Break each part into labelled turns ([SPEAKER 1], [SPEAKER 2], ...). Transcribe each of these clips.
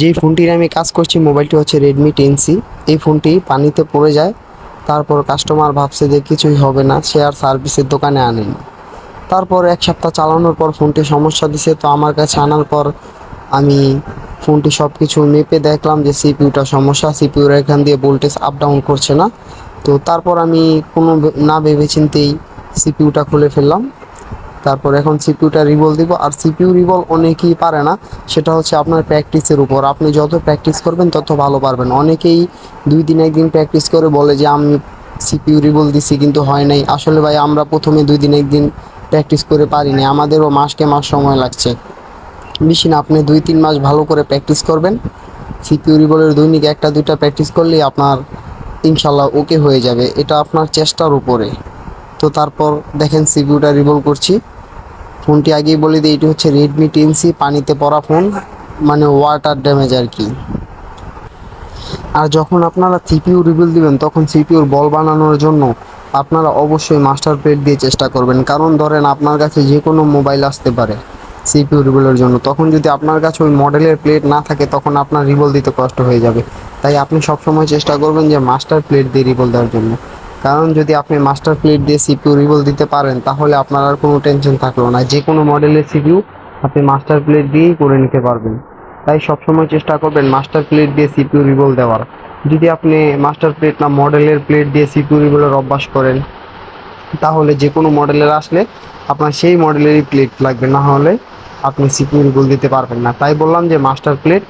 [SPEAKER 1] যেই ফোনটির আমি কাজ করছি মোবাইলটি হচ্ছে রেডমি টেন সি এই ফোনটি পানিতে পড়ে যায়, তারপর কাস্টমার ভাবছে যে কিছুই হবে না, সে আর সার্ভিসের দোকানে আনেনি। তারপর এক সপ্তাহ চালানোর পর ফোনটি সমস্যা দিছে, তো আমার কাছে আনার পর আমি ফোনটি সব কিছু মেপে দেখলাম যে সিপিউটা সমস্যা সিপিউর এখান দিয়ে ভোল্টেজ আপ ডাউন করছে না। তো তারপর আমি কোনো না ভেবেচিন্তেই সিপিউটা খুলে ফেললাম। তারপর এখন সিপিউটা রিভল দিব। আর সিপিউ রিভল অনেকেই পারে না, সেটা হচ্ছে আপনার প্র্যাকটিসের উপর। আপনি যত প্র্যাকটিস করবেন, তত ভালো পারবেন। অনেকেই দুই দিন, একদিন প্র্যাকটিস করে বলে যে, আমি সিপিউ রিভল দিছি, কিন্তু হয় নাই। আসলে ভাই, আমরা প্রথমে দুই দিন, একদিন প্র্যাকটিস করে পারিনি আমাদেরও মাসকে মাস সময় লাগছে। বেশি না আপনি দুই, তিন মাস ভালো করে প্র্যাকটিস করবেন। সিপিউ রিভলের দৈনিক একটা, দুইটা প্র্যাকটিস করলেই আপনার ইনশাল্লাহ ওকে হয়ে যাবে। এটা আপনার চেষ্টার উপরে। তো তারপর দেখেন সিপিউটা রিভল করছি। ফোনটি আগেই বলে দিই, এটি হচ্ছে রেডমি টেন সি পানিতে পড়া ফোন মানে ওয়াটার ড্যামেজ আর কি। আর যখন আপনারা সিপিইউ রিভিল দিবেন, তখন সিপিইউর বল বানানোর জন্য আপনারা অবশ্যই মাস্টার প্লেট দিয়ে চেষ্টা করবেন। কারণ ধরেন আপনার কাছে যে কোনো মোবাইল আসতে পারে সিপিইউ রিভলের জন্য। তখন যদি আপনার কাছে ওই মডেলের প্লেট না থাকে, তখন আপনার রিভল দিতে কষ্ট হয়ে যাবে। তাই আপনি সবসময় চেষ্টা করবেন যে মাস্টার প্লেট দিয়ে রিভল দেওয়ার জন্য। কারণ যদি আপনি মাস্টার প্লেট দিয়ে সিপিউ রিভল দিতে পারেন, তাহলে আপনার আর কোনো টেনশন থাকল না। যে কোনো মডেলের সিপিউ আপনি মাস্টার প্লেট দিয়েই করে নিতে পারবেন। তাই সবসময় চেষ্টা করবেন মাস্টার প্লেট দিয়ে সিপিউ রিভল দেওয়ার। যদি আপনি মাস্টার প্লেট না মডেলের প্লেট দিয়ে সিপিইউ রিভলের অভ্যাস করেন, তাহলে যে কোনো মডেলের আসলে আপনার সেই মডেলেরই প্লেট লাগবে। না হলে আপনি সিপিউ রিভল দিতে পারবেন না। তাই বললাম যে মাস্টার প্লেট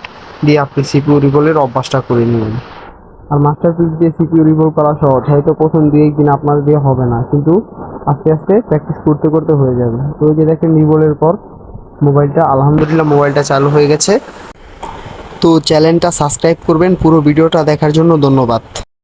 [SPEAKER 1] দিয়ে আপনি সিপিউ রিভলের অভ্যাসটা করে নিন। আর মাস্টার পিস দিয়ে সিপিউ রিভল করা সহজ। হয়তো প্রথম দিয়ে একদিন আপনার দিয়ে হবে না, কিন্তু আস্তে আস্তে প্র্যাকটিস করতে করতে হয়ে যাবে। তো যে দেখেন রিভলের পর মোবাইলটা আলহামদুলিল্লাহ মোবাইলটা চালু হয়ে গেছে। তো চ্যানেলটা সাবস্ক্রাইব করবেন। পুরো ভিডিওটা দেখার জন্য ধন্যবাদ।